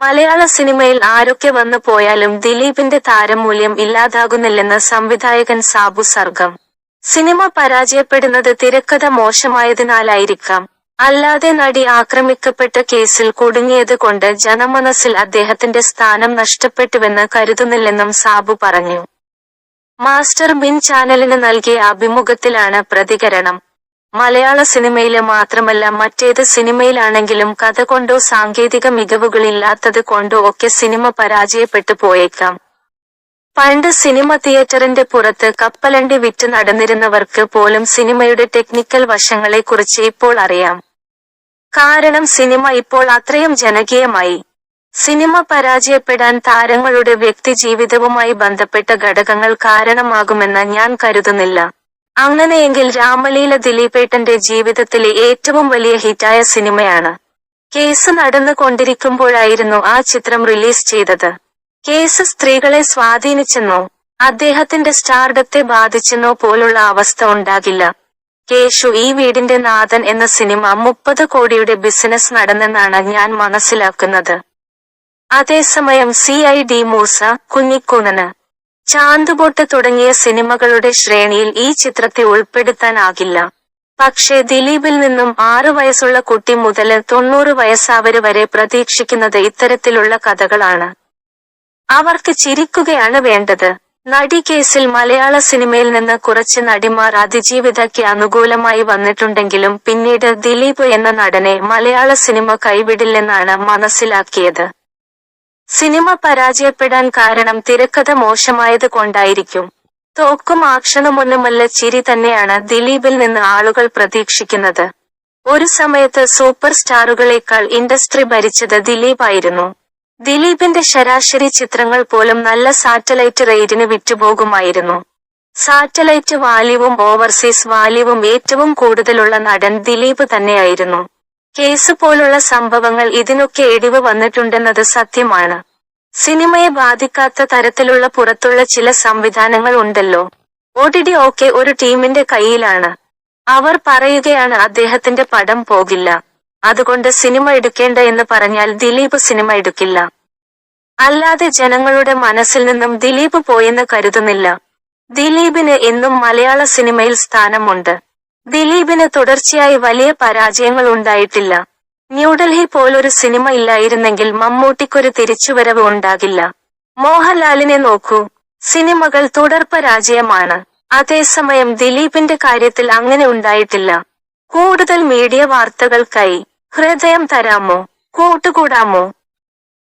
മലയാള സിനിമയിൽ ആരൊക്കെ വന്നു പോയാലും ദിലീപിന്റെ താരമൂല്യം ഇല്ലാതാകുന്നില്ലെന്ന് സംവിധായകൻ സാബു സർഗം. സിനിമ പരാജയപ്പെടുന്നത് തിരക്കഥ മോശമായതിനാലായിരിക്കാം. അല്ലാതെ നടി ആക്രമിക്കപ്പെട്ട കേസിൽ കുടുങ്ങിയത് കൊണ്ട് ജനമനസ്സിൽ അദ്ദേഹത്തിന്റെ സ്ഥാനം നഷ്ടപ്പെട്ടുവെന്ന് കരുതുന്നില്ലെന്നും സാബു പറഞ്ഞു. മാസ്റ്റർ ബിൻ ചാനലിന് നൽകിയ അഭിമുഖത്തിലാണ് പ്രതികരണം. മലയാള സിനിമയിൽ മാത്രമല്ല മറ്റേത് സിനിമയിലാണെങ്കിലും കഥ കൊണ്ടോ സാങ്കേതിക മികവുകളില്ലാത്തത് കൊണ്ടോ ഒക്കെ സിനിമ പരാജയപ്പെട്ടു പോയേക്കാം. പണ്ട് സിനിമ തിയേറ്ററിന്റെ പുറത്ത് കപ്പലണ്ടി വിറ്റ് നടന്നിരുന്നവർക്ക് പോലും സിനിമയുടെ ടെക്നിക്കൽ വശങ്ങളെക്കുറിച്ച് ഇപ്പോൾ അറിയാം. കാരണം സിനിമ ഇപ്പോൾ അത്രയും ജനകീയമായി. സിനിമ പരാജയപ്പെടാൻ താരങ്ങളുടെ വ്യക്തി ജീവിതവുമായി ബന്ധപ്പെട്ട ഘടകങ്ങൾ കാരണമാകുമെന്ന് ഞാൻ കരുതുന്നില്ല. അങ്ങനെയെങ്കിൽ രാമലീല ദിലീപേട്ടന്റെ ജീവിതത്തിലെ ഏറ്റവും വലിയ ഹിറ്റായ സിനിമയാണ്. കേസ് നടന്നുകൊണ്ടിരിക്കുമ്പോഴായിരുന്നു ആ ചിത്രം റിലീസ് ചെയ്തത്. കേസ് സ്ത്രീകളെ സ്വാധീനിച്ചെന്നോ അദ്ദേഹത്തിന്റെ സ്റ്റാർഡത്തെ ബാധിച്ചെന്നോ പോലുള്ള അവസ്ഥ ഉണ്ടാകില്ല. കേശു ഈ വീടിന്റെ നാഥൻ എന്ന സിനിമ മുപ്പത് കോടിയുടെ ബിസിനസ് നടന്നെന്നാണ് ഞാൻ മനസ്സിലാക്കുന്നത്. അതേസമയം C I D Moosa Kunjikoonan Chanthupottu തുടങ്ങിയ സിനിമകളുടെ ശ്രേണിയിൽ ഈ ചിത്രത്തെ ഉൾപ്പെടുത്താനാകില്ല. പക്ഷേ ദിലീപിൽ നിന്നും ആറു വയസ്സുള്ള കുട്ടി മുതൽ തൊണ്ണൂറ് വയസ്സാവര് വരെ പ്രതീക്ഷിക്കുന്നത് ഇത്തരത്തിലുള്ള കഥകളാണ്. അവർക്ക് ചിരിക്കുകയാണ് വേണ്ടത്. നടി കേസിൽ മലയാള സിനിമയിൽ നിന്ന് കുറച്ച് നടിമാർ അതിജീവിതയ്ക്ക് അനുകൂലമായി വന്നിട്ടുണ്ടെങ്കിലും പിന്നീട് ദിലീപ് എന്ന നടനെ മലയാള സിനിമ കൈവിടില്ലെന്നാണ് മനസ്സിലാക്കിയത്. സിനിമ പരാജയപ്പെടാൻ കാരണം തിരക്കഥ മോശമായത് കൊണ്ടായിരിക്കും. തോക്കും ആക്ഷണമൊന്നുമല്ല ചിരി തന്നെയാണ് ദിലീപിൽ നിന്ന് ആളുകൾ പ്രതീക്ഷിക്കുന്നത്. ഒരു സമയത്ത് സൂപ്പർ സ്റ്റാറുകളേക്കാൾ ഇൻഡസ്ട്രി ഭരിച്ചത് ദിലീപായിരുന്നു ദിലീപിന്റെ ശരാശരി ചിത്രങ്ങൾ പോലും നല്ല സാറ്റലൈറ്റ് റേറ്റിന് വിറ്റുപോകുമായിരുന്നു. സാറ്റലൈറ്റ് വാല്യവും ഓവർസീസ് വാല്യവും ഏറ്റവും കൂടുതലുള്ള നടൻ ദിലീപ് തന്നെയായിരുന്നു. കേസ് പോലുള്ള സംഭവങ്ങൾ ഇതിനൊക്കെ ഇടിവ് വന്നിട്ടുണ്ടെന്നത് സത്യമാണ്. സിനിമയെ ബാധിക്കാത്ത തരത്തിലുള്ള പുറത്തുള്ള ചില സംവിധാനങ്ങൾ ഉണ്ടല്ലോ. ഒടിടി ഒക്കെ ഒരു ടീമിന്റെ കയ്യിലാണ്. അവർ പറയുകയാണ് അദ്ദേഹത്തിന്റെ പടം പോകില്ല. അതുകൊണ്ട് സിനിമ എടുക്കേണ്ട എന്ന് പറഞ്ഞാൽ ദിലീപ് സിനിമ എടുക്കില്ല. അല്ലാതെ ജനങ്ങളുടെ മനസ്സിൽ നിന്നും ദിലീപ് പോയെന്ന് കരുതുന്നില്ല. ദിലീപിന് എന്നും മലയാള സിനിമയിൽ സ്ഥാനമുണ്ട്. ദിലീപിന് തുടർച്ചയായി വലിയ പരാജയങ്ങൾ ഉണ്ടായിട്ടില്ല. ന്യൂഡൽഹി പോലൊരു സിനിമ ഇല്ലായിരുന്നെങ്കിൽ മമ്മൂട്ടിക്കൊരു തിരിച്ചുവരവ് ഉണ്ടാകില്ല. മോഹൻലാലിനെ നോക്കൂ. സിനിമകൾ തുടർ പരാജയമാണ്. അതേസമയം ദിലീപിന്റെ കാര്യത്തിൽ അങ്ങനെ ഉണ്ടായിട്ടില്ല. കൂടുതൽ മീഡിയ വാർത്തകൾക്കായി ഹൃദയം തരാമോ? കൂട്ടുകൂടാമോ?